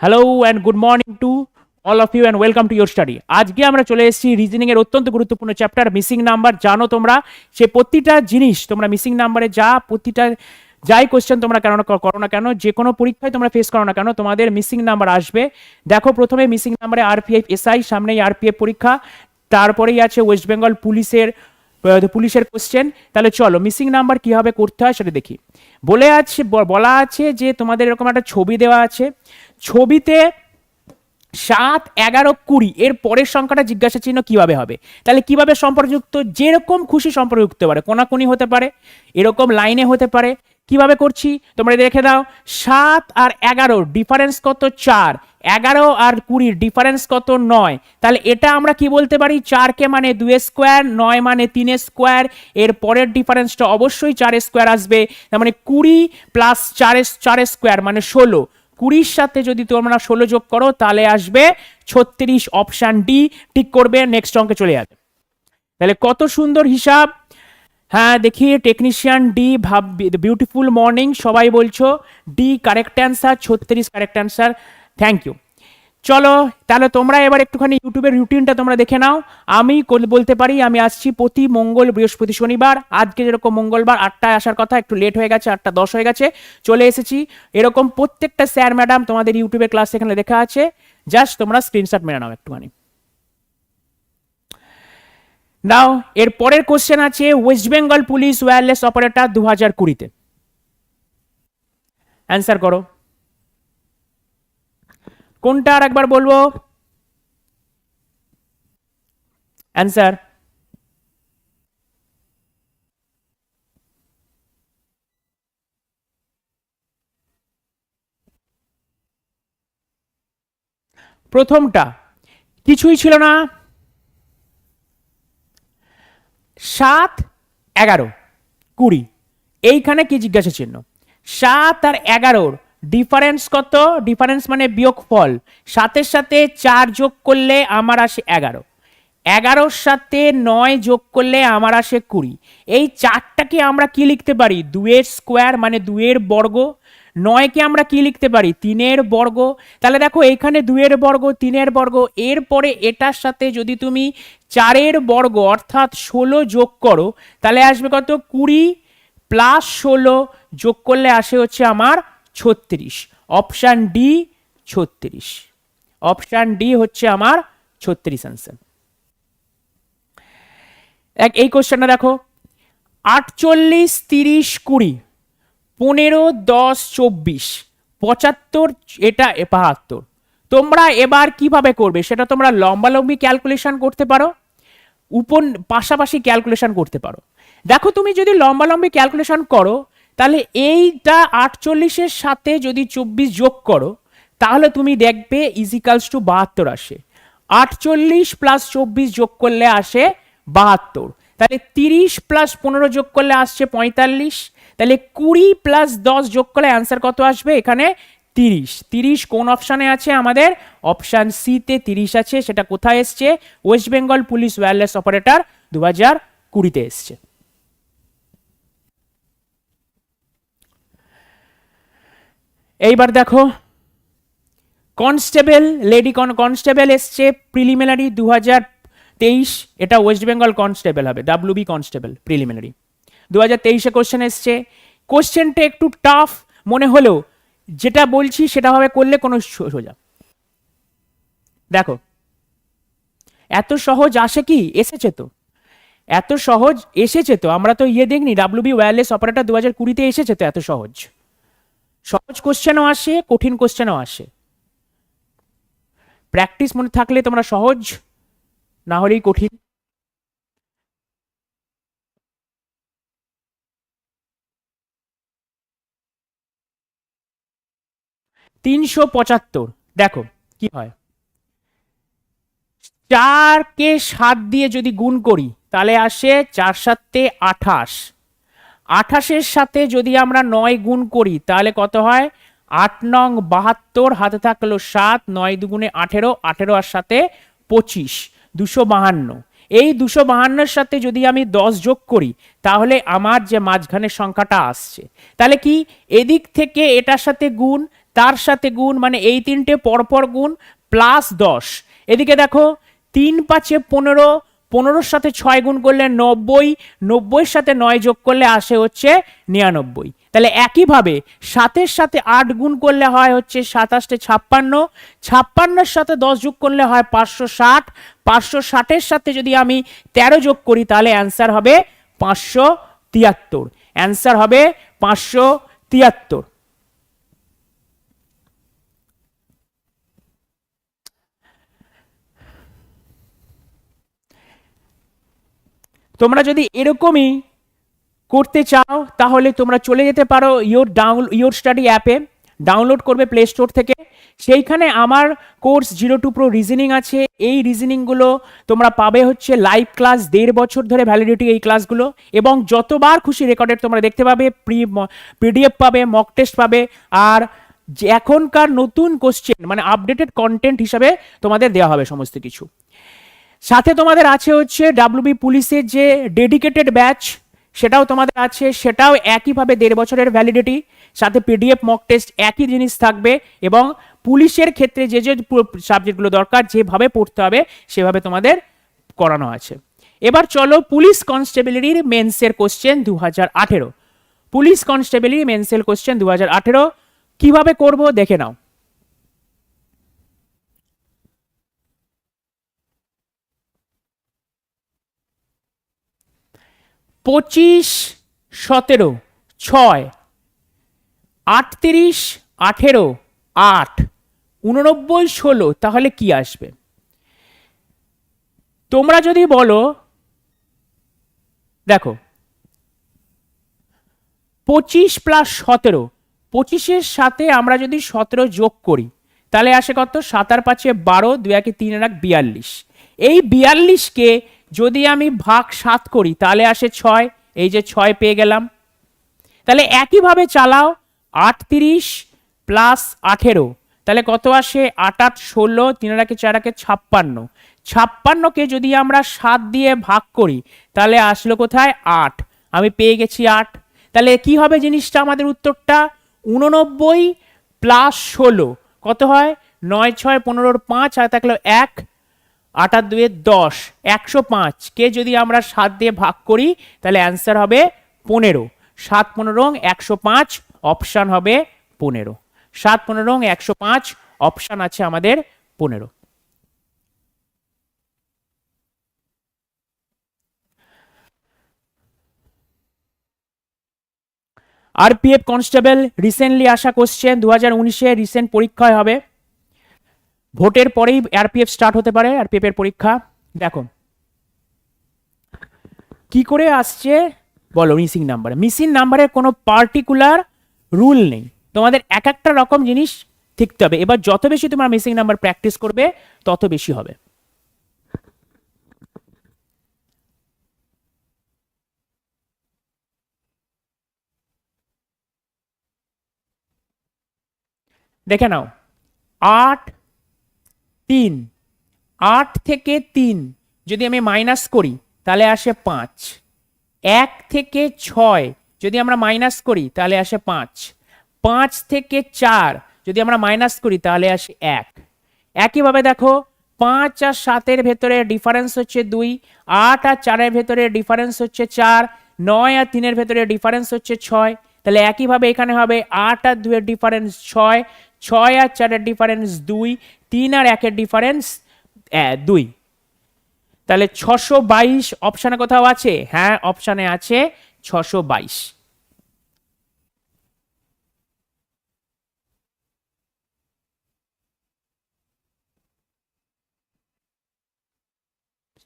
Hello and good morning to all of you and welcome to your study আজকে আমরা চলে এসেছি reasoning এর অত্যন্ত গুরুত্বপূর্ণ চ্যাপ্টার মিসিং নাম্বার জানো তোমরা, সে প্রতিটা জিনিস, তোমরা মিসিং নাম্বারে যা প্রতিটা, যাই কোশ্চেন তোমরা কেন করো না কেন, যে কোনো পরীক্ষায় তোমরা ফেস করো না কেন, তোমাদের মিসিং নাম্বার আসবে। দেখো প্রথমে মিসিং নাম্বারে আরপিএফ এসআই সামনেই আরপিএফ পরীক্ষা, তারপরেই আছে ওয়েস্ট বেঙ্গল পুলিশের পুলিশের কোশ্চেন তাহলে চলো মিসিং নাম্বার কীভাবে করতে হয় সেটা দেখি। বলে আছে বলা আছে যে তোমাদের এরকম একটা ছবি দেওয়া আছে। ছবিতে সাত, এগারো, কুড়ি, এর পরের সংখ্যাটা জিজ্ঞাসা চিহ্ন কীভাবে হবে? তাহলে কীভাবে সম্পর্কযুক্ত? যেরকম খুশি সম্পর্কযুক্ত হতে পারে, কোনাকুনি হতে পারে, এরকম লাইনে হতে পারে। কীভাবে করছি? তোমরা দেখে দাও। সাত আর এগারো ডিফারেন্স কত? চার। এগারো আর কুড়ির ডিফারেন্স কত? নয়। তাহলে এটা আমরা কি বলতে পারি? চারকে মানে দুই স্কোয়ার নয় মানে তিন স্কোয়ার এর পরের ডিফারেন্সটা অবশ্যই চার স্কোয়ার আসবে। তার মানে কুড়ি প্লাস চার চার স্কোয়ার মানে ষোলো। কুড়ির সাথে যদি তোমরা ষোলো যোগ করো, তাহলে আসবে ছত্রিশ অপশান ডি ঠিক করবে নেক্সট অঙ্কে চলে যাবে। তাহলে কত সুন্দর হিসাব। হ্যাঁ দেখি টেকনিশিয়ান ডি ভাব বিউটিফুল মর্নিং সবাই বলছো ডি কারেক্ট অ্যান্সার ছত্রিশ কারেক্ট অ্যান্সার থ্যাংক ইউ চলো, তাহলে তোমরা এবার একটুখানি ইউটিউবের রুটিনটা তোমরা দেখে নাও। আমি বলতে পারি, আমি আসছি প্রতি মঙ্গল বৃহস্পতি শনিবার। আজকে যেরকম মঙ্গলবার, আটটায় আসার কথা, একটু লেট হয়ে গেছে, আটটা দশ হয়ে গেছে। চলে এসেছি। এরকম প্রত্যেকটা স্যার ম্যাডাম তোমাদের ইউটিউবের ক্লাস এখানে লেখা আছে। জাস্ট তোমরা স্ক্রিনশট মেরে নাও একটুখানি। নাও এর পরের কোশ্চেন আছে West Bengal police wireless operator দু হাজার কুড়িতে। অ্যান্সার করো। কোনটা আর একবার বলব? অ্যান্সার প্রথমটা, কিছুই ছিল না। সাত, এগারো, কুড়ি। এইখানে কি জিজ্ঞাসা চিহ্ন? সাত আর এগারোর ডিফারেন্স কত? ডিফারেন্স মানে বিয়োগ ফল সাতের সাথে চার যোগ করলে আমার আসে এগারো। এগারোর সাথে নয় যোগ করলে আমার আসে কুড়ি। এই চারটাকে আমরা কি লিখতে পারি? দুয়ের স্কোয়ার মানে দুয়ের বর্গ। নয়কে আমরা কি লিখতে পারি? তিনের বর্গ। তাহলে দেখো এখানে দুয়ের বর্গ, তিনের বর্গ। এরপরে এটার সাথে যদি তুমি চারের বর্গ, অর্থাৎ ষোলো যোগ করো, তাহলে আসবে কত? কুড়ি প্লাস ষোলো যোগ করলে আসে হচ্ছে আমার ছত্রিশ। অপশান ডি ছত্রিশ। অপশান ডি হচ্ছে আমার ছত্রিশ আনসার এক, এই কোশ্চেনটা দেখো। আটচল্লিশ, তিরিশ, কুড়ি, পনেরো, দশ, চব্বিশ, পঁচাত্তর, এটা বাহাত্তর। তোমরা এবার কীভাবে করবে সেটা তোমরা লম্বালম্বি ক্যালকুলেশন করতে পারো উপর পাশাপাশি ক্যালকুলেশন করতে পারো। দেখো তুমি যদি লম্বালম্বি ক্যালকুলেশন করো তাহলে এইটা আটচল্লিশের সাথে যদি চব্বিশ যোগ করো, তাহলে তুমি দেখবে ইজিক্যালস টু বাহাত্তর আসে। আটচল্লিশ প্লাস চব্বিশ যোগ করলে আসে বাহাত্তর। তাহলে তিরিশ প্লাস পনেরো যোগ করলে আসছে পঁয়তাল্লিশ। তাহলে কুড়ি প্লাস দশ যোগ করলে অ্যান্সার কত আসবে? এখানে তিরিশ। তিরিশ কোন অপশানে আছে আমাদের? অপশান সিতে তিরিশ আছে, সেটা কোথায় এসছে? West Bengal police wireless operator দু হাজার কুড়িতে এসছে। এইবার দেখো, কনস্টেবল, লেডি কন, কনস্টেবল এসছে প্রিলিমিনারি দু হাজার তেইশ, এটা ওয়েস্ট বেঙ্গল কনস্টেবল হবে ডাব্লিউ বি কনস্টেবল, প্রিলিমিনারি। দু হাজার তেইশে কোশ্চেন এসছে কোশ্চেনটা একটু টাফ মনে হলেও যেটা বলছি সেটাভাবে করলে কোনো সোজা। দেখো, এত সহজ আসে কি? এসেছে তো। এত সহজ এসেছে তো, আমরা তো ইয়ে দেখিনি ডাব্লিউ বি ওয়্যারলেস অপারেটর দু হাজার কুড়িতে এসেছে তো, এত সহজ। সহজ কোশ্চেনও আসে, কঠিন কোশ্চেনও আসে। প্র্যাকটিস মনে থাকলে তোমরা সহজ, না হলেই কঠিন। তিনশো পঁচাত্তর। দেখো, কি হয়? চারকে সাত দিয়ে যদি গুণ করি, তাহলে আসে চার সাতে আঠাশ। আঠাশের সাথে যদি আমরা নয় গুণ করি, তাহলে কত হয়? আট নং বাহাত্তর, হাতে থাকল সাত, নয় দুগুণে আঠেরো আঠেরো আর সাথে পঁচিশ, দুশো বাহান্ন। এই দুশো বাহান্নর সাথে যদি আমি দশ যোগ করি, তাহলে আমার যে মাঝখানের সংখ্যাটা আসছে। তাহলে কি? এদিক থেকে এটার সাথে গুণ, তার সাথে গুণ মানে এই তিনটে পরপর গুণ, প্লাস দশ। এদিকে দেখো, তিন পাঁচে পনেরো পনেরোর সাথে ছয় গুণ করলে নব্বই, নব্বইয়ের সাথে নয় যোগ করলে আসে হচ্ছে নিরানব্বই। তাহলে একইভাবে সাতের সাথে আট গুণ করলে হয় হচ্ছে সাতাশটে ছাপ্পান্ন, ছাপ্পান্নর সাথে দশ যোগ করলে হয় পাঁচশো ষাট, পাঁচশো ষাটের সাথে যদি আমি তেরো যোগ করি তাহলে অ্যান্সার হবে পাঁচশো তিয়াত্তর। অ্যান্সার হবে পাঁচশো তিয়াত্তর। তোমরা যদি এরকমই করতে চাও, তাহলে তোমরা চলে যেতে পারো ইয়োর ডাউন ইয়োর স্টাডি অ্যাপে ডাউনলোড করবে প্লে স্টোর থেকে। সেইখানে আমার course zero to pro reasoning আছে। এই রিজনিংগুলো তোমরা পাবে হচ্ছে লাইভ ক্লাস দেড় বছর ধরে ভ্যালিডিটি এই ক্লাসগুলো এবং যতবার খুশি রেকর্ডেড তোমরা দেখতে পাবে প্রি পিডিএফ পাবে মক টেস্ট পাবে। আর যে এখনকার নতুন কোশ্চেন মানে আপডেটেড কন্টেন্ট হিসাবে তোমাদের দেওয়া হবে সমস্ত কিছু। সাথে তোমাদের আছে হচ্ছে ডাব্লিউবি পুলিশের যে ডেডিকেটেড ব্যাচ সেটাও তোমাদের আছে, সেটাও একইভাবে দেড় বছরের ভ্যালিডিটি সাথে পিডিএফ মক টেস্ট একই জিনিস থাকবে এবং পুলিশের ক্ষেত্রে যে যে সাবজেক্টগুলো দরকার, যেভাবে পড়তে হবে, সেভাবে তোমাদের করানো আছে। এবার চলো পুলিশ কনস্টেবিলিটির মেন্সের কোশ্চেন দু হাজার আঠেরো। পুলিশ কনস্টেবলেরি মেন্সের কোশ্চেন দু হাজার আঠেরো, কীভাবে করব দেখে নাও। পঁচিশ, সতেরো, ছয়, আটত্রিশ, আঠেরো, আট, উননব্বই, ষোলো, তাহলে কি আসবে? তোমরা যদি বলো, দেখো, পঁচিশ প্লাস সতেরো, পঁচিশের সাথে আমরা যদি সতেরো যোগ করি, তাহলে আসে কত? সাতার পাঁচে বারো দু একে তিন এক বিয়াল্লিশ। এই বিয়াল্লিশকে যদি আমি ভাগ সাত করি, তাহলে আসে ছয়, এই যে ছয় পেয়ে গেলাম। তাহলে একইভাবে চালাও, আটত্রিশ প্লাস আঠেরো। তাহলে কত আসে? আট আট ষোলো, তিন রাখে চার রাখে ছাপ্পান্ন। ছাপ্পান্নকে যদি আমরা সাত দিয়ে ভাগ করি, তাহলে আসলো কোথায়? আট। আমি পেয়ে গেছি আট। তাহলে কি হবে জিনিসটা আমাদের উত্তরটা? উননব্বই প্লাস ষোলো। কত হয়? নয়, ছয়, পনেরোর পাঁচ, আর থাকল এক। আটার দুয়ে দশ, একশো পাঁচ। কে যদি আমরা সাত দিয়ে ভাগ করি, তাহলে অ্যান্সার হবে পনেরো। সাত পনেরো একশো পাঁচ অপশান হবে পনেরো। সাত পনেরো একশো পাঁচ অপশান আছে আমাদের পনেরো। আরপিএফ কনস্টেবল রিসেন্টলি আসা কোশ্চেন দু হাজার উনিশে রিসেন্ট পরীক্ষায় হবে। ভোটের পরেই আরপিএফ স্টার্ট হতে পারে আরপিএফ এর পরীক্ষা। দেখো। কি করে আসছে? বলো মিসিং নাম্বার মিসিং নাম্বারের কোনো পার্টিকুলার রুল নেই। তোমাদের এক একটা রকম জিনিস শিখতে হবে। এবার যত বেশি তোমরা মিসিং নাম্বার প্র্যাকটিস করবে, তত বেশি হবে। দেখে নাও। আট তিন। আট থেকে তিন, যদি আমি মাইনাস করি, তাহলে আসে পাঁচ। এক থেকে ছয়, যদি আমরা মাইনাস করি, তাহলে আসে পাঁচ। পাঁচ থেকে চার, যদি আমরা মাইনাস করি, তাহলে আসে এক। একইভাবে দেখো, পাঁচ আর সাতের ভেতরে ডিফারেন্স হচ্ছে দুই, আট আর চারের ভেতরে ডিফারেন্স হচ্ছে চার, নয় আর তিনের ভেতরে ডিফারেন্স হচ্ছে ছয়। তাহলে একইভাবে এখানে হবে আট আর দুয়ের ডিফারেন্স ছয় ছয় আর চারের ডিফারেন্স দুই তিন আর একের ডিফারেন্স দুই। তাহলে ছশো বাইশ অপশানে কোথাও আছে? হ্যাঁ অপশানে আছে ছশো বাইশ।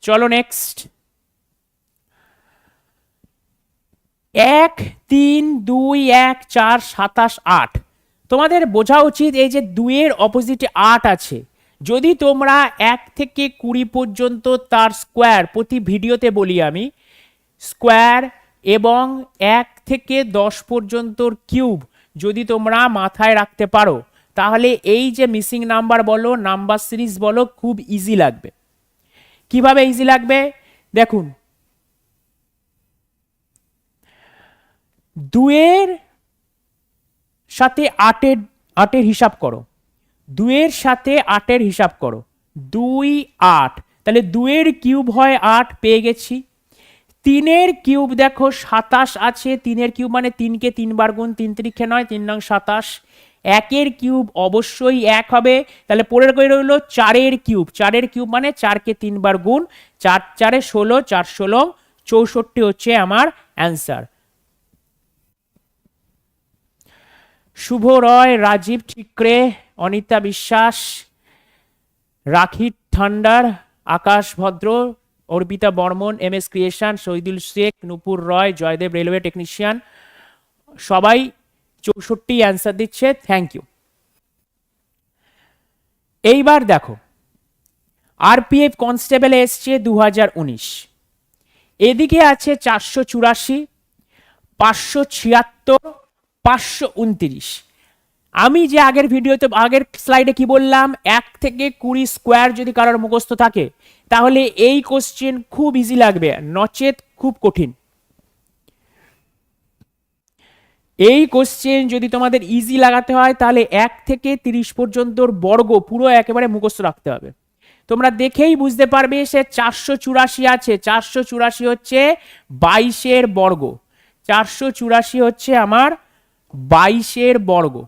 চলো নেক্সট এক, তিন, দুই, এক, চার, সাতাশ, আট। তোমাদের বোঝা উচিত এই যে দুইয়ের অপোজিটে আট আছে। যদি তোমরা এক থেকে কুড়ি পর্যন্ত তার স্কোয়ার প্রতি ভিডিওতে বলি আমি স্কোয়ার এবং এক থেকে দশ পর্যন্তর কিউব যদি তোমরা মাথায় রাখতে পারো, তাহলে এই যে মিসিং নাম্বার বলো নাম্বার সিরিজ বলো, খুব ইজি লাগবে। কীভাবে ইজি লাগবে? দেখুন। দুয়ের সাথে আটের আটের হিসাব করো। দুইয়ের সাথে আটের হিসাব করো। দুই, আট। তাহলে দুয়ের কিউব হয় আট, পেয়ে গেছি। তিনের কিউব দেখো, সাতাশ আছে। তিনের কিউব মানে তিনকে তিনবার গুণ তিন তিরিখে নয়, তিন নং সাতাশ। একের কিউব অবশ্যই এক হবে। তাহলে পরের করে রইল, চারের কিউব। চারের কিউব মানে চারকে তিনবার গুণ, চার, চারে ষোলো, চার ষোলো, চৌষট্টি হচ্ছে আমার অ্যান্সার। শুভ রয়, রাজীব ঠিকরে, অনিতা বিশ্বাস রাখি ঠান্ডার Akash Bhadra, Arpita Barman, M S creation, Shahidul Sheikh, Nupur Roy, Joydev railway technician. সবাই চৌষট্টি অ্যান্সার দিচ্ছে, থ্যাংক ইউ। এইবার দেখো, আরপিএফ কনস্টেবলে এসছে দু হাজার উনিশ। এদিকে আছে চারশো চুরাশি, পাঁচশো ছিয়াত্তর পাঁচশো উনত্রিশ। আমি যে আগের ভিডিওতে, আগের স্লাইডে কি বললাম? এক থেকে কুড়ি স্কোয়ার যদি কারোর মুখস্থ থাকে, তাহলে এই কোশ্চেন খুব ইজি লাগবে, নচেত খুব কঠিন। এই কোশ্চেন যদি তোমাদের ইজি লাগাতে হয়, তাহলে এক থেকে তিরিশ পর্যন্তর বর্গ পুরো একেবারে মুখস্থ রাখতে হবে। তোমরা দেখেই বুঝতে পারবে সে চারশো চুরাশি আছে। চারশো চুরাশি হচ্ছে বাইশের বর্গ। চারশো চুরাশি হচ্ছে আমার বাইশের বর্গ।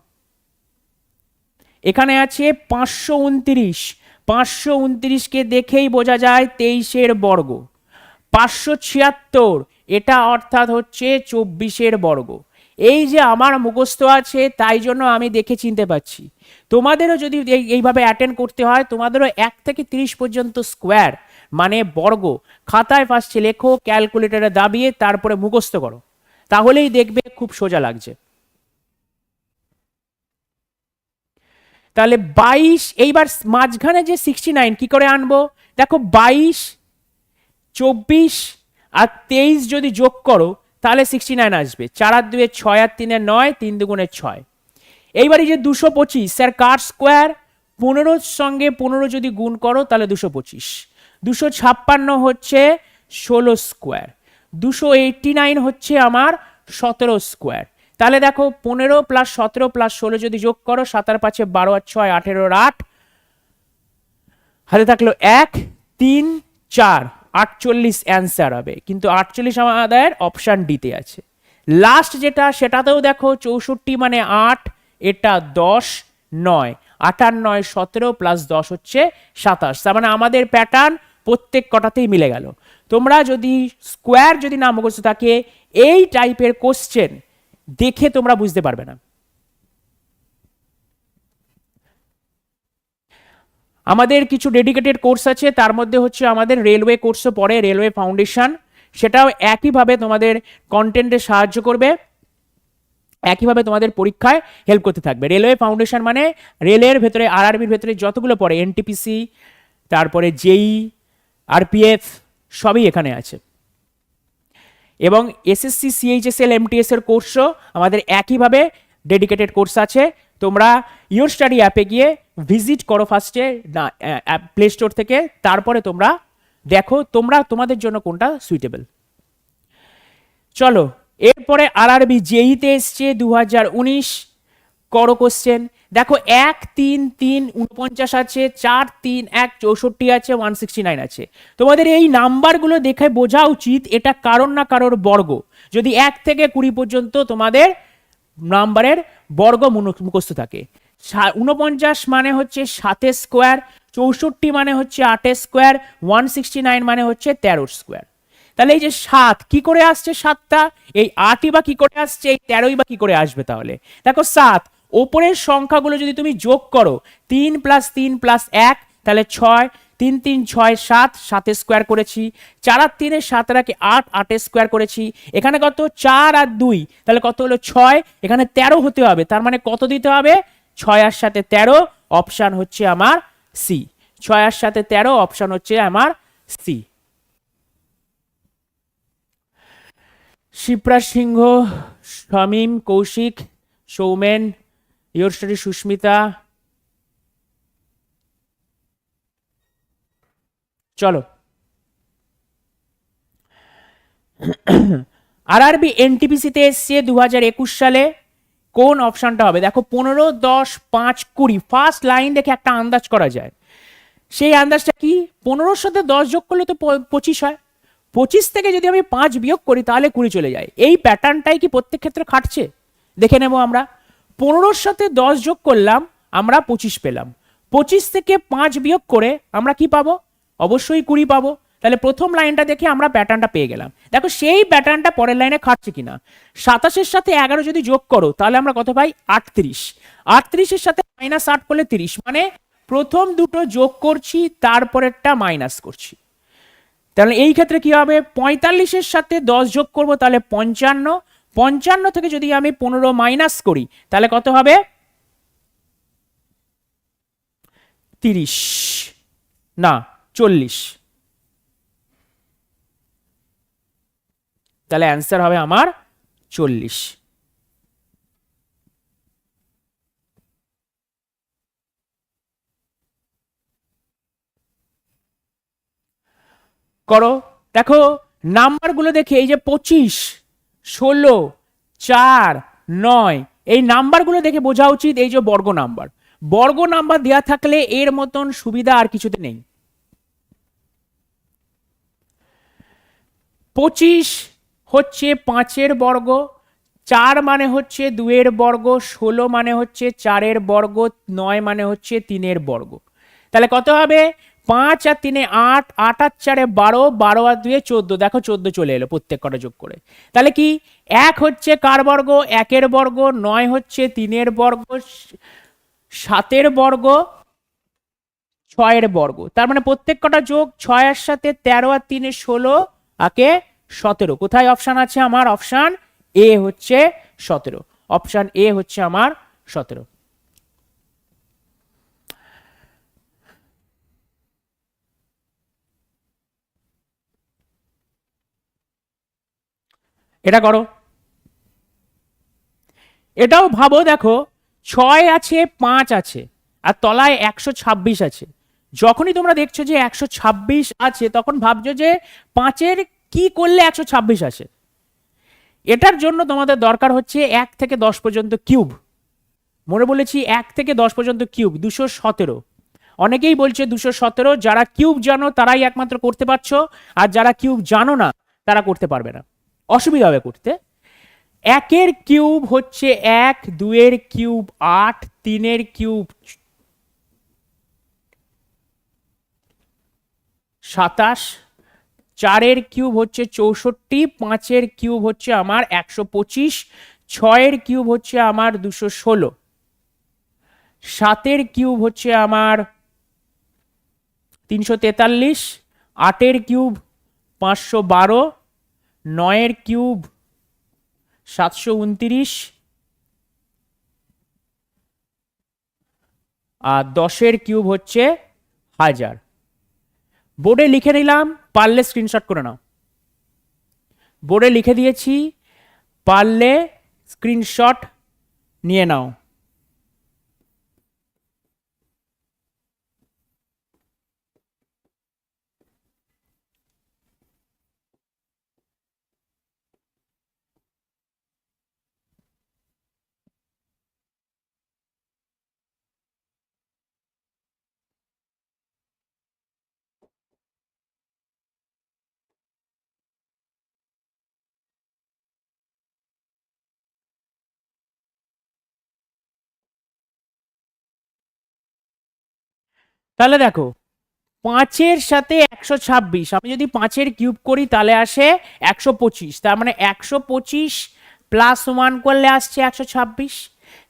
এখানে আছে পাঁচশো উনত্রিশ। পাঁচশো উনত্রিশকে দেখেই বোঝা যায় তেইশের বর্গ। পাঁচশো ছিয়াত্তর, এটা অর্থাৎ হচ্ছে চব্বিশের বর্গ। এই যে আমার মুখস্থ আছে, তাই জন্য আমি দেখে চিনতে পারছি। তোমাদেরও যদি এই- এইভাবে অ্যাটেন্ড করতে হয়, তোমাদেরও এক থেকে তিরিশ পর্যন্ত স্কোয়ার মানে বর্গ, খাতায় ফার্স্টে লেখো ক্যালকুলেটরে দাবিয়ে, তারপরে মুখস্থ করো। তাহলেই দেখবে খুব সোজা লাগছে। তাহলে বাইশ, এইবার মাঝখানে যে সিক্সটি নাইন কী করে আনব? দেখো বাইশ, চব্বিশ আর তেইশ যদি যোগ করো, তাহলে সিক্সটি নাইন আসবে। চার আর দুয়ে ছয় আর তিনে নয়, তিন দুগুণে ছয়। এইবারই যে দুশো পঁচিশ, স্যার কার স্কোয়ার পনেরোর সঙ্গে পনেরো যদি গুণ করো, তাহলে দুশো পঁচিশ। দুশো ছাপ্পান্ন হচ্ছে ষোলো স্কোয়ার দুশো এইটটি নাইন হচ্ছে আমার সতেরো স্কোয়ার তাহলে দেখো পনেরো প্লাস সতেরো প্লাস ষোলো যদি যোগ করো, সাতার পাঁচে বারো আর ছয় আঠেরোর আট। হাতে থাকল এক, তিন, চার, আটচল্লিশ অ্যান্সার হবে। কিন্তু আটচল্লিশ আমাদের অপশান ডিতে আছে। লাস্ট যেটা, সেটাতেও দেখো চৌষট্টি মানে আট, এটা দশ, নয়। আটার নয়, সতেরো প্লাস দশ হচ্ছে সাতাশ। তার মানে আমাদের প্যাটার্ন প্রত্যেক কটাতেই মিলে গেল। তোমরা যদি স্কোয়ার যদি না মুখস্থ থাকে, এই টাইপের কোশ্চেন দেখে তোমরা বুঝতে পারবে না। আমাদের কিছু ডেডিকেটেড কোর্স আছে, তার মধ্যে হচ্ছে আমাদের রেলওয়ে কোর্সও পড়ে রেলওয়ে ফাউন্ডেশন সেটাও একইভাবে তোমাদের কন্টেন্টে সাহায্য করবে, একইভাবে তোমাদের পরীক্ষায় হেল্প করতে থাকবে। রেলওয়ে ফাউন্ডেশন মানে রেলের ভেতরে আরআরবির ভেতরে যতগুলো পড়ে এনটিপিসি তারপরে জেই আরপিএফ সবই এখানে আছে। এবং এসএসসি সিএইচএসএল এমটিএসের কোর্সও আমাদের একইভাবে ডেডিকেটেড কোর্স আছে। তোমরা ইয়োর স্টাডি অ্যাপে গিয়ে ভিজিট করো ফার্স্টে না প্লে স্টোর থেকে, তারপরে তোমরা দেখো তোমরা তোমাদের জন্য কোনটা সুইটেবল চলো, এরপরে আরআরবি জেইতে এসছে দু হাজার উনিশ। করো কোশ্চেন দেখো, এক, তিন তিন উনপঞ্চাশ আছে, চার, তিন, এক, চৌষট্টি আছে ওয়ান সিক্সটি নাইন আছে। তোমাদের এই নাম্বারগুলো দেখে বোঝা উচিত এটা কারোর না কারোর বর্গ। যদি এক থেকে কুড়ি পর্যন্ত তোমাদের নাম্বারের বর্গ মুখস্থ থাকে। উনপঞ্চাশ মানে হচ্ছে সাতের স্কোয়ার চৌষট্টি মানে হচ্ছে আটের স্কোয়ার ওয়ান সিক্সটি নাইন মানে হচ্ছে তেরোর স্কোয়ার তাহলে এই যে সাত, কি করে আসছে সাতটা? এই আটই বা কি করে আসছে? এই তেরোই বা কি করে আসবে তাহলে? দেখো, সাত ওপরের সংখ্যাগুলো যদি তুমি যোগ করো, তিন প্লাস তিন প্লাস এক, তাহলে ছয়, তিন তিন ছয় সাত সাতের স্কোয়ার করেছি। চার আর তিনে সাত রাখে আট আটের স্কোয়ার করেছি। এখানে কত? চার আর দুই, তাহলে কত হলো ছয়? এখানে তেরো হতে হবে, তার মানে কত দিতে হবে? ছয় আর সাথে তেরো অপশান হচ্ছে আমার সি ছয় আর সাথে তেরো অপশান হচ্ছে আমার C Shipra Singha, Shamim, Koushik, Soumen your study Susmita চলো। আর আরআরবি এনটিপিসিতে এসছে দু হাজার একুশ সালে। কোন অপশনটা হবে? দেখো, পনেরো, দশ, পাঁচ, কুড়ি। ফার্স্ট লাইন দেখে একটা আন্দাজ করা যায়। সেই আন্দাজটা কি? পনেরোর সাথে দশ যোগ করলে তো পঁচিশ হয়। পঁচিশ থেকে যদি আমি পাঁচ বিয়োগ করি, তাহলে কুড়ি চলে যায়। এই প্যাটার্নটাই কি প্রত্যেক ক্ষেত্রে খাটছে? দেখে নেব আমরা। পনেরোর সাথে দশ যোগ করলাম, আমরা পঁচিশ পেলাম। পঁচিশ থেকে পাঁচ বিয়োগ করে আমরা কি পাবো? অবশ্যই কুড়ি পাবো। তাহলে প্রথম লাইনটা দেখে আমরা প্যাটার্নটা পেয়ে গেলাম। দেখো, সেই প্যাটার্নটা পরের লাইনে খাটছে কিনা। সাতাশের সাথে এগারো যদি যোগ করো, তাহলে আমরা কত পাই? আটত্রিশ। আটত্রিশের সাথে মাইনাস আট করলে তিরিশ মানে প্রথম দুটো যোগ করছি, তারপরেরটা মাইনাস করছি। তাহলে এই ক্ষেত্রে কি হবে? পঁয়তাল্লিশের সাথে দশ যোগ করব, তাহলে পঞ্চান্ন। পঞ্চান্ন থেকে যদি আমি পনেরো মাইনাস করি, তাহলে কত হবে? তিরিশ। না, চল্লিশ। তাহলে অ্যান্সার হবে আমার চল্লিশ। করো, দেখো নাম্বারগুলো দেখে এই যে পঁচিশ। ষোলো, চার, নয়, এই নাম্বারগুলো দেখে বোঝা উচিত এই যে বর্গ নাম্বার। বর্গ নাম্বার দেওয়া থাকলে এর মতন সুবিধা আর কিছুতে নেই। পঁচিশ হচ্ছে পাঁচের বর্গ, চার মানে হচ্ছে দুয়ের বর্গ, ষোলো মানে হচ্ছে চারের বর্গ, নয় মানে হচ্ছে তিনের বর্গ। তাহলে কত হবে? পাঁচ আর তিনে আট আট আর চারে বারো বারো আর দুয়ে চোদ্দ। দেখো চোদ্দ চলে এলো প্রত্যেক কটা যোগ করে। তাহলে কি? এক হচ্ছে কার বর্গ? একের বর্গ। নয় হচ্ছে তিনের বর্গ। সাতের বর্গ। ছয়ের বর্গ। তার মানে প্রত্যেক কটা যোগ ছয়ের সাথে তেরো আর তিনে ষোলো। আকে সতেরো। কোথায় অপশান আছে আমার? অপশান এ হচ্ছে সতেরো। অপশান এ হচ্ছে আমার সতেরো। এটা করো। এটাও ভাবো দেখো, ছয় আছে, পাঁচ আছে, আর তলায় একশো ছাব্বিশ আছে। যখনই তোমরা দেখছ যে একশো ছাব্বিশ আছে, তখন ভাবছ যে পাঁচের কি করলে একশো ছাব্বিশ আছে? এটার জন্য তোমাদের দরকার হচ্ছে এক থেকে দশ পর্যন্ত কিউব। মনে বলেছি এক থেকে দশ পর্যন্ত কিউব, দুশো সতেরো। অনেকেই বলছে দুশো সতেরো, যারা কিউব জানো তারাই একমাত্র করতে পারছ, আর যারা কিউব জানো না, তারা করতে পারবে না। অসুবিধা হবে করতে। একের কিউব হচ্ছে এক দুয়ের কিউব আট, তিনের কিউব সাতাশ, চারের কিউব হচ্ছে চৌষট্টি, পাঁচের কিউব হচ্ছে আমার একশো পঁচিশ, ছয়ের কিউব হচ্ছে আমার দুশো ষোলো, সাতের কিউব হচ্ছে আমার তিনশো তেতাল্লিশ, আটের কিউব পাঁচশো বারো নয়ের কিউব, সাতশো উনতিরিশ, আর দশের কিউব হচ্ছে হাজার। বোর্ডে লিখে নিলাম, পারলে স্ক্রিনশট করে নাও। বোর্ডে লিখে দিয়েছি, পারলে স্ক্রিনশট নিয়ে নাও। তাহলে দেখো, পাঁচের সাথে একশো ছাব্বিশ, আমি যদি পাঁচের কিউব করি তাহলে আসে একশো পঁচিশ, তার মানে একশো পঁচিশ প্লাস ওয়ান করলে আসছে একশো ছাব্বিশ।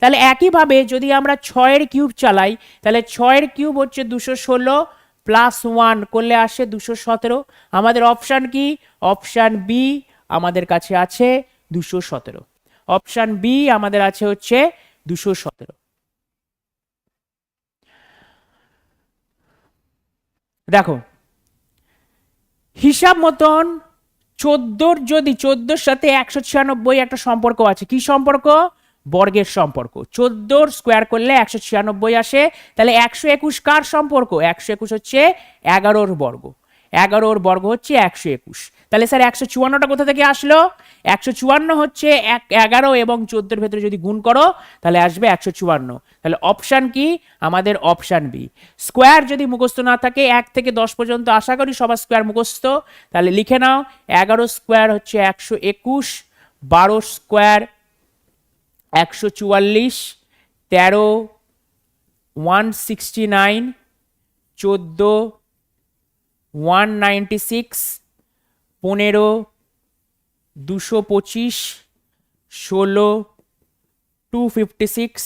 তাহলে একইভাবে যদি আমরা ছয়ের কিউব চালাই, তাহলে ছয়ের কিউব হচ্ছে দুশো ষোলো প্লাস ওয়ান করলে আসে দুশো সতেরো। আমাদের অপশান কি? অপশান বি আমাদের কাছে আছে দুশো সতেরো। অপশান বি আমাদের আছে হচ্ছে দুশো সতেরো। দেখো, হিসাব মতন চোদ্দোর যদি চোদ্দোর সাথে একশো ছিয়ানব্বই একটা সম্পর্ক আছে, কি সম্পর্ক? বর্গের সম্পর্ক। চোদ্দোর স্কোয়ার করলে একশো ছিয়ানব্বই আসে, তাহলে একশো একুশ কার সম্পর্ক? একশো একুশ হচ্ছে এগারোর বর্গ। এগারোর বর্গ হচ্ছে একশো একুশ। তাহলে স্যার একশো চুয়ান্নটা কোথা থেকে আসলো? একশো চুয়ান্ন হচ্ছে এক, এগারো এবং চোদ্দোর ভেতরে যদি গুণ করো, তাহলে আসবে একশো চুয়ান্ন। তাহলে অপশান কি? আমাদের অপশান বি। স্কোয়ার যদি মুখস্থ না থাকে, এক থেকে দশ পর্যন্ত আশা করি সবার স্কোয়ার মুখস্থ। তাহলে লিখে নাও, এগারো স্কোয়ার হচ্ছে একশো একুশ, বারো স্কোয়ার একশো চুয়াল্লিশ, তেরো, ওয়ান সিক্সটি নাইন, চোদ্দ ওয়ান নাইনটি সিক্স পনেরো, দুশো পঁচিশ, ষোলো টু ফিফটি সিক্স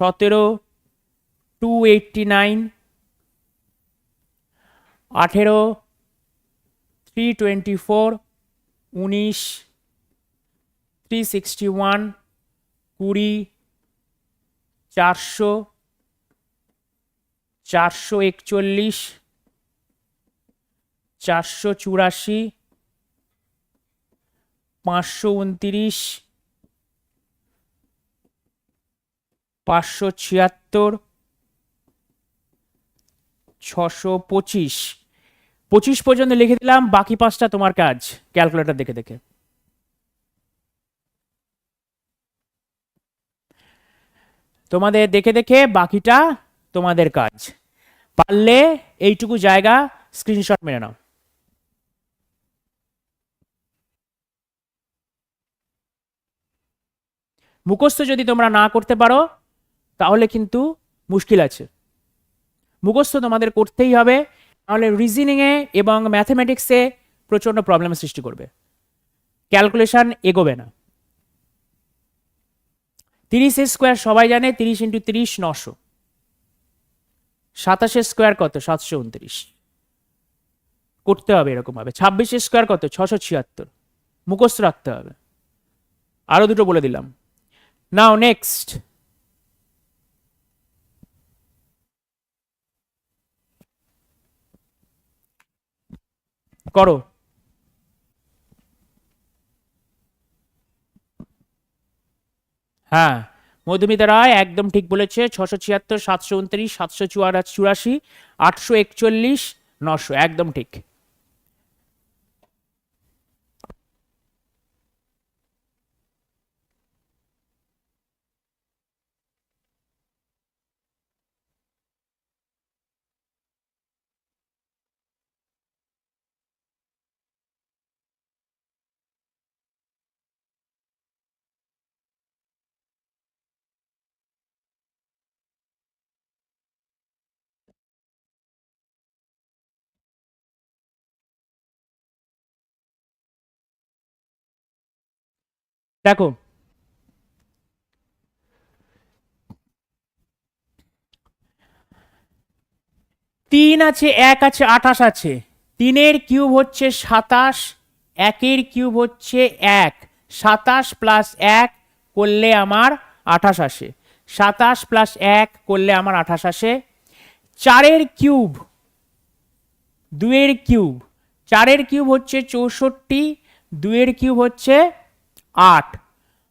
সতেরো টু এইটটি নাইন আঠেরো থ্রি টোয়েন্টি ফোর উনিশ থ্রি সিক্সটি ওয়ান কুড়ি, চারশো চারশো একচল্লিশ চারশো চুরাশি, পাঁচশো উনতিরিশ, পাঁচশো ছিয়াত্তর, ছশো পঁচিশ। পঁচিশ পর্যন্ত লিখে দিলাম, বাকি পাঁচটা তোমার কাজ, ক্যালকুলেটর দেখে দেখে। তোমাদের দেখে দেখে বাকিটা তোমাদের কাজ। পারলে এইটুকু জায়গা স্ক্রিনশট মেনে নাও। মুখস্থ যদি তোমরা না করতে পারো, তাহলে কিন্তু মুশকিল আছে। মুখস্থ তোমাদের করতেই হবে, তাহলে রিজনিংয়ে এবং ম্যাথমেটিক্সে প্রচণ্ড প্রবলেম সৃষ্টি করবে। ক্যালকুলেশন এগোবে না। তিরিশের স্কোয়ার সবাই জানে, তিরিশ ইন্টু তিরিশ, নশো। সাতাশের স্কোয়ার কত? সাতশো উনত্রিশ। করতে হবে এরকম ভাবে ছাব্বিশের স্কোয়ার কত? ছশো ছিয়াত্তর। মুখস্থ রাখতে হবে। আরও দুটো বলে দিলাম। নাও নেক্সট করো হ্যাঁ মধুমিতা রায় একদম ঠিক বলেছে, ছশো ছিয়াত্তর, সাতশো উনত্রিশ, সাতশো চুরাশি, আটশো একচল্লিশ, নশো, একদম ঠিক। দেখো। তিন আছে, এক আছে, আঠাশ আছে। তিনের কিউব হচ্ছে সাতাশ, একের কিউব হচ্ছে এক। সাতাশ প্লাস এক করলে আমার আঠাশ আসে। সাতাশ প্লাস এক করলে আমার আঠাশ আসে। চারের কিউব দুয়ের কিউব। চারের কিউব হচ্ছে চৌষট্টি দুয়ের কিউব হচ্ছে আট,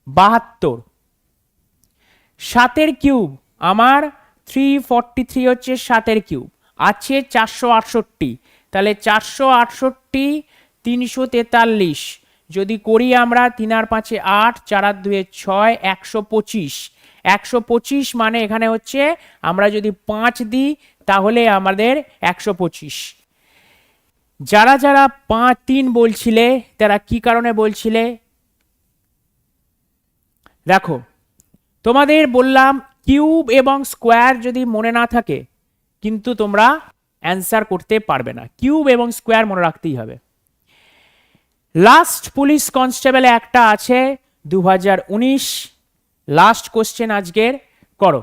বাহাত্তর। সাতের কিউব, আমার থ্রি ফর্টি থ্রি হচ্ছে সাতের কিউব, আছে চারশো আটষট্টি। তাহলে চারশো আটষট্টি, তিনশো তেতাল্লিশ। যদি করি আমরা তিন আর পাঁচে আট, চার আর দুয়ে ছয়, একশো পঁচিশ। একশো পঁচিশ মানে এখানে হচ্ছে আমরা যদি পাঁচ দিই, তাহলে আমাদের একশো পঁচিশ। যারা যারা পাঁচ, তিন বলছিলে, তারা কি কারণে বলছিলে? দেখো, তোমাদের বললাম কিউব এবং স্কোয়ার যদি মনে না থাকে, কিন্তু তোমরা অ্যান্সার করতে পারবে না। কিউব এবং স্কোয়ার মনে রাখতেই হবে। লাস্ট পুলিশ কনস্টেবল একটা আছে দু হাজার উনিশ। লাস্ট কোশ্চেন আজকের, করো।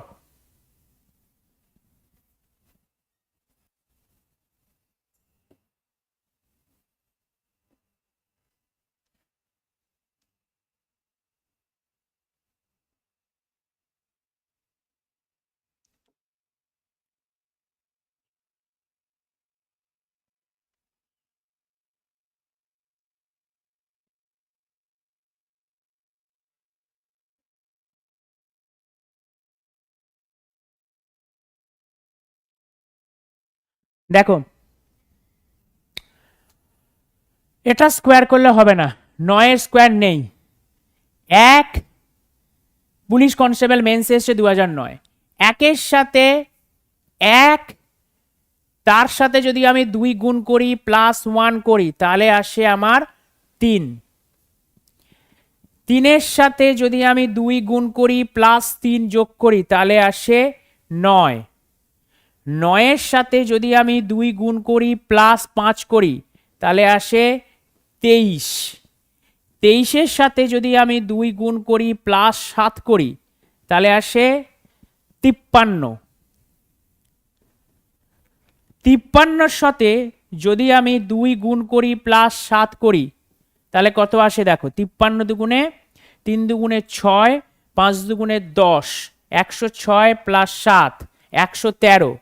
দেখো, এটা স্কোয়ার করলে হবে না, নয়ের স্কোয়ার নেই। এক পুলিশ কনস্টেবল মেন্স এসছে দু হাজার নয়। একের সাথে এক, তার সাথে যদি আমি দুই গুণ করি প্লাস ওয়ান করি, তাহলে আসে আমার তিন। তিনের সাথে যদি আমি দুই গুণ করি প্লাস তিন যোগ করি, তাহলে আসে নয়। নয়ের সাথে যদি আমি দুই গুণ করি প্লাস পাঁচ করি, তাহলে আসে তেইশ। তেইশের সাথে যদি আমি দুই গুণ করি প্লাস সাত করি, তাহলে আসে তিপ্পান্ন। তিপ্পান্নর সাথে যদি আমি দুই গুণ করি প্লাস সাত করি, তাহলে কত আসে দেখো, তিপ্পান্ন দুগুণে তিন দুগুণে ছয়, পাঁচ দুগুণে দশ, একশো ছয় প্লাস সাত, একশো তেরো।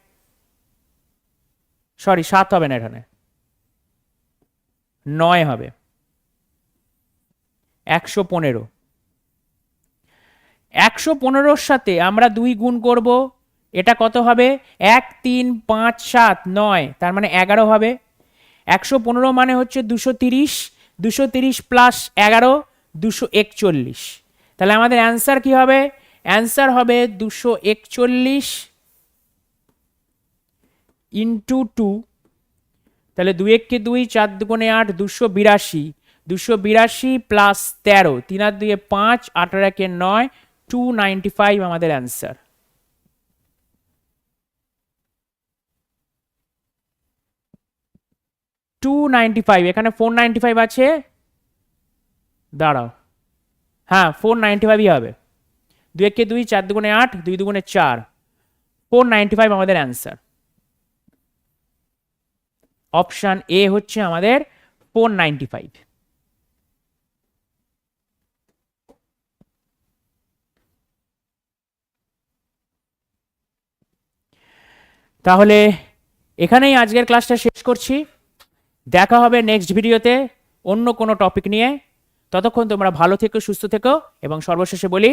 সরি, সাত হবে না এখানে। নয় হবে। একশো পনেরো। একশো পনেরোর সাথে আমরা দুই গুণ করব, এটা কত হবে? এক, তিন, পাঁচ, সাত, নয়, তার মানে এগারো হবে। একশো পনেরো মানে হচ্ছে দুশো তিরিশ দুশো তিরিশ প্লাস এগারো, দুশো একচল্লিশ। তাহলে আমাদের অ্যান্সার কি হবে? অ্যান্সার হবে দুশো একচল্লিশ ইন্টু টু, তাহলে দুই এককে দুই, চার দুগুণে আট, দুশো বিরাশি। দুশো বিরাশি প্লাস তেরো, তিন আর দুয়ে পাঁচ, আঠারো একে নয়, টু নাইনটি ফাইভ আমাদের অ্যান্সার। টু নাইনটি ফাইভ, এখানে ফোর নাইনটি ফাইভ আছে? দাঁড়াও। হ্যাঁ ফোর নাইনটি ফাইভই হবে। দুই একে দুই, চার দুগুণে আট, দুই দুগুণে চার। ফোর নাইনটি ফাইভ আমাদের অ্যান্সার। অপশান এ হচ্ছে আমাদের ফোর নাইনটি ফাইভ। তাহলে এখানেই আজকের ক্লাসটা শেষ করছি। দেখা হবে নেক্সট ভিডিওতে অন্য কোনো টপিক নিয়ে। ততক্ষণ তোমরা ভালো থেকো, সুস্থ থেকো এবং সর্বশেষে বলি